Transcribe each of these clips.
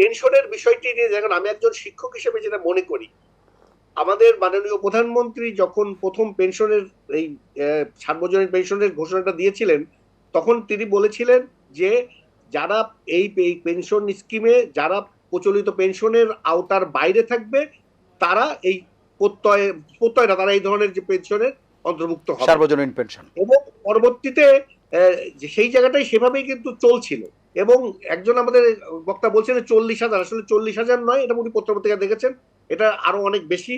পেনশনের বিষয়টি নিয়ে দেখুন আমি একজন শিক্ষক হিসেবে যেটা মনে করি আমাদের মাননীয় প্রধানমন্ত্রী যখন প্রথম পেনশনের এই সার্বজনীন পেনশনের ঘোষণাটা দিয়েছিলেন তখন তিনি বলেছিলেন যে যারা এই পেনশন স্কিমে যারা প্রচলিত পেনশনের আওতার বাইরে থাকবে তারা এই প্রত্যয় প্রত্যয় না তারা এই ধরনের যে পেনশনের অন্তর্ভুক্ত হবে। সার্বজনীন পেনশন। এবং পরবর্তীতে সেই জায়গাটাই সেভাবেই কিন্তু চলছিল। এবং একজন আমাদের বক্তা বলছেন চল্লিশ হাজার। আসলে চল্লিশ হাজার নয় এটা উনি পত্রপত্রিকা দেখেছেন। এটা আরও অনেক বেশি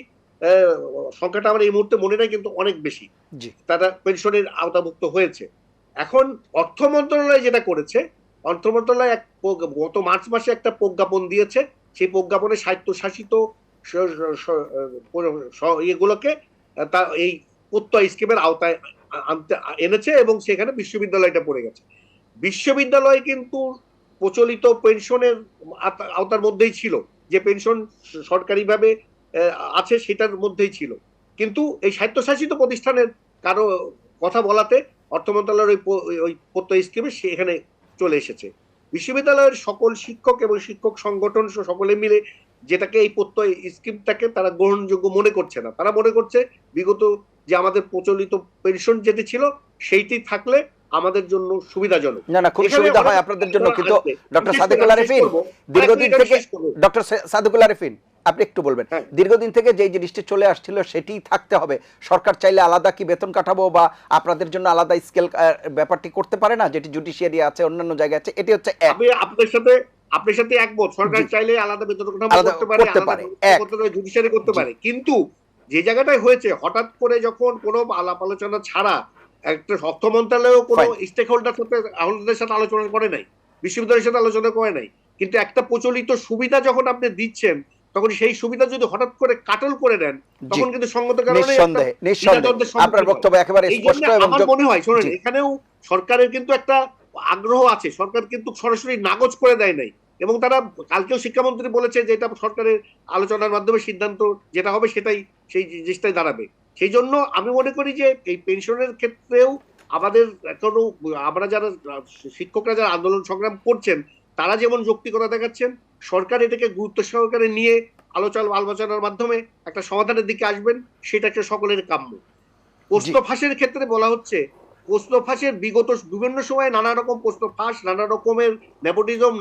সংখ্যাটা আমার এই মুহূর্তে মনে নেই কিন্তু অনেক বেশি। জি। তারা পেনশনের আওতাভুক্ত হয়েছে। এখন অর্থ মন্ত্রণালয় যেটা করেছে অর্থ মন্ত্রণালয় এক গত মার্চ মাসে একটা প্রজ্ঞাপন দিয়েছে। সেই প্রজ্ঞাপনে স্বায়ত্তশাসিত ইয়েগুলোকে তা এই প্রত্যয় স্কিমের আওতায় আনতে এনেছে এবং সেখানে বিশ্ববিদ্যালয়টা পড়ে গেছে। বিশ্ববিদ্যালয় কিন্তু প্রচলিত পেনশনের আওতার মধ্যেই ছিল। যে পেনশন সরকারিভাবে আছে সেটার মধ্যেই ছিল। কিন্তু এই স্বায়ত্তশাসিত প্রতিষ্ঠানের কারও কথা বলাতে অর্থ মন্ত্রণালয়ের ওই ওই প্রত্যয় স্কিমে সেখানে চলে এসেছে। বিশ্ববিদ্যালয়ের সকল শিক্ষক এবং শিক্ষক সংগঠন সকলে মিলে যেটাকে এই প্রত্যয় স্কিমটাকে তারা গ্রহণযোগ্য মনে করছে না। তারা মনে করছে, বিগত যে আমাদের প্রচলিত পেনশন যেটি ছিল, সেইটি থাকলে আমাদের জন্য সুবিধাজনক। না না খুব সুবিধা হয় আপনাদের জন্য কিন্তু ডক্টর সাদেকুল আরিফিন দীর্ঘদিন থেকে ডক্টর সাদেকুল আরিফিন আপনি একটু বলবেন। হ্যাঁ। দীর্ঘদিন থেকে যে জিনিসটি চলে আসছিল সেটি থাকতে হবে। সরকার চাইলে আলাদা কি বেতন কাঠাবো বা আপনাদের জন্য আলাদা স্কেল ব্যাপারটি করতে পারে না যেটি জুডিশিয়ারি আছে অন্যান্য জায়গায় আছে এটি হচ্ছে এক। আমি আপনার সাথে আপনার সাথে একমত। সরকার চাইলে আলাদা বেতন কাঠামো করতে পারে করতে পারে, জুডিশিয়ারি করতে পারে কিন্তু যে জায়গাটায় হয়েছে হঠাৎ করে যখন কোনো আলাপ আলোচনা ছাড়া একটা অর্থ মন্ত্রণালয় কোনো স্টেক হোল্ডার সাথে হোল্ডারদের সাথে আলোচনা করে নাই বিশ্ববিদ্যালয়ের সাথে আলোচনা করে নাই। কিন্তু একটা প্রচলিত সুবিধা যখন আপনি দিচ্ছেন তখন সেই সুবিধা যদি হঠাৎ করে কাটল করে দেন তখন কিন্তু সঙ্গত কারণে আপনার বক্তব্য একেবারে স্পষ্ট এবং মনে হয় শোনেন। এখানেও সরকারের কিন্তু একটা আগ্রহ আছে। সরকার কিন্তু সরাসরি নাগজ করে দেয় নাই। এবং তারা কালকেও শিক্ষামন্ত্রী বলেছে যে এটা সরকারের আলোচনার মাধ্যমে সিদ্ধান্ত যেটা হবে সেটাই সেই জিনিসটাই দাঁড়াবে। সেই জন্য আমি মনে করি যে এই পেনশনের ক্ষেত্রেও আমাদের এখনও আমরা যারা শিক্ষকরা যারা আন্দোলন সংগ্রাম করছেন তারা যেমন যৌক্তিকতা দেখাচ্ছেন সরকার এটাকে গুরুত্ব সহকারে নিয়ে আলোচনা আলোচনার মাধ্যমে একটা সমাধানের দিকে আসবেন সেটা হচ্ছে সকলের কাম্য। প্রশ্ন ফাঁসের ক্ষেত্রে বলা হচ্ছে প্রশ্ন ফাঁসের বিগত বিভিন্ন সময়ে নানা রকম প্রশ্ন ফাঁস নানা রকমের নেপোটিজম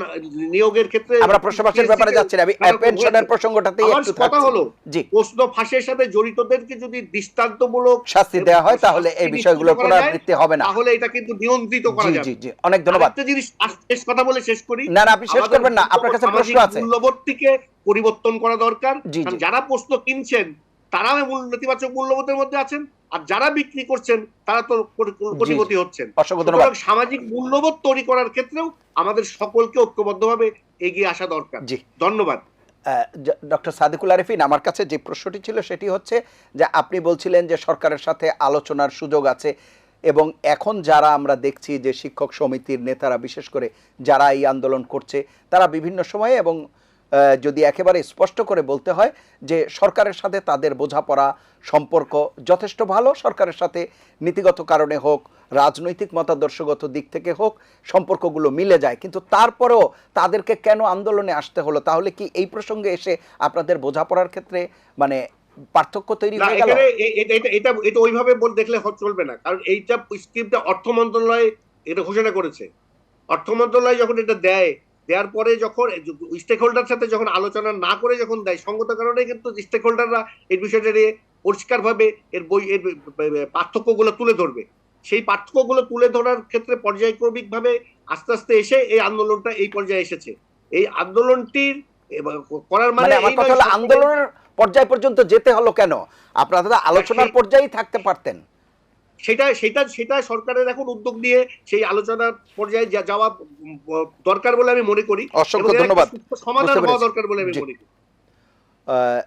নিয়োগের ক্ষেত্রে আমরা প্রশ্ন ফাঁসের ব্যাপারে যাচ্ছি আমি পেনশনের। প্রসঙ্গটাতেই একটু কথা হলো জি। প্রশ্ন ফাঁসের সাথে জড়িতদেরকে যদি দৃষ্টান্তমূলক শাস্তি দেওয়া হয় তাহলে এই যায়, পুনরাবৃত্তি হবে না। তাহলে এটা কিন্তু নিয়ন্ত্রিত করা যাবে। জি জি অনেক ধন্যবাদ। আরেকটা জিনিস শেষ কথা বলে শেষ করি। না না আপনি শেষ করবেন না আপনার কাছে প্রশ্ন আছে। মূল্যবোধটিকে পরিবর্তন করা দরকার। যারা প্রশ্ন কিনছেন তারা মূল নেতিবাচক মূল্যবোধের মধ্যে আছেন। আর যারা বিক্রি করছেন তারা তো কোটি- কোটিপতি হচ্ছেন। সামাজিক মূল্যবোধ তৈরি করার ক্ষেত্রেও আমাদের সকলকে ঐক্যবদ্ধভাবে এগিয়ে আসা দরকার। জি। ধন্যবাদ। ডক্টর সাদিকুল আরিফিন আমার কাছে যে প্রশ্নটি ছিল সেটি হচ্ছে যে আপনি বলছিলেন যে সরকারের সাথে আলোচনার সুযোগ আছে এবং এখন যারা আমরা দেখছি যে শিক্ষক সমিতির নেতারা বিশেষ করে যারা এই আন্দোলন করছে তারা বিভিন্ন সময়ে এবং যদি একেবারে স্পষ্ট করে বলতে হয় যে সরকারের সাথে তাদের বোঝাপড়া সম্পর্ক যথেষ্ট ভালো সরকারের সাথে নীতিগত কারণে হোক রাজনৈতিক মতাদর্শগত দিক থেকে হোক সম্পর্কগুলো মিলে যায়। কিন্তু তারপরেও তাদেরকে কেন আন্দোলনে আসতে হলো? তাহলে কি এই প্রসঙ্গে এসে আপনাদের বোঝাপড়ার ক্ষেত্রে মানে পার্থক্য তৈরি হয়ে গেল? এটা এটা ওইভাবে বল দেখলে চলবে না। কারণ এইটা স্কিমটা অর্থ মন্ত্রণালয় এটা ঘোষণা করেছে। অর্থ মন্ত্রণালয় যখন এটা দেয় দেওয়ার পরে যখন স্টেক হোল্ডার সাথে যখন আলোচনা না করে যখন দেয় সঙ্গত কারণে কিন্তু স্টেক হোল্ডাররা এই বিষয়টা নিয়ে পরিষ্কারভাবে এর বই এর পার্থক্যগুলো তুলে ধরবে। সেই পার্থক্যগুলো তুলে ধরার ক্ষেত্রে পর্যায়ক্রমিকভাবে আস্তে আস্তে এসে এই আন্দোলনটা এই পর্যায়ে এসেছে। এই আন্দোলনটির করার মানে মানে আমার কথা হলো আন্দোলনের পর্যায় পর্যন্ত যেতে হলো কেন? আপনারা তো আলোচনার পর্যায়েই থাকতে পারতেন। সেটা সেটা সেটা সরকারের এখন উদ্যোগ নিয়ে সেই আলোচনা পর্যায়ে যা- যাওয়া দরকার বলে আমি মনে করি। অসংখ্য ধন্যবাদ। সমাধান হওয়া দরকার বলে আমি মনে করি। আহ,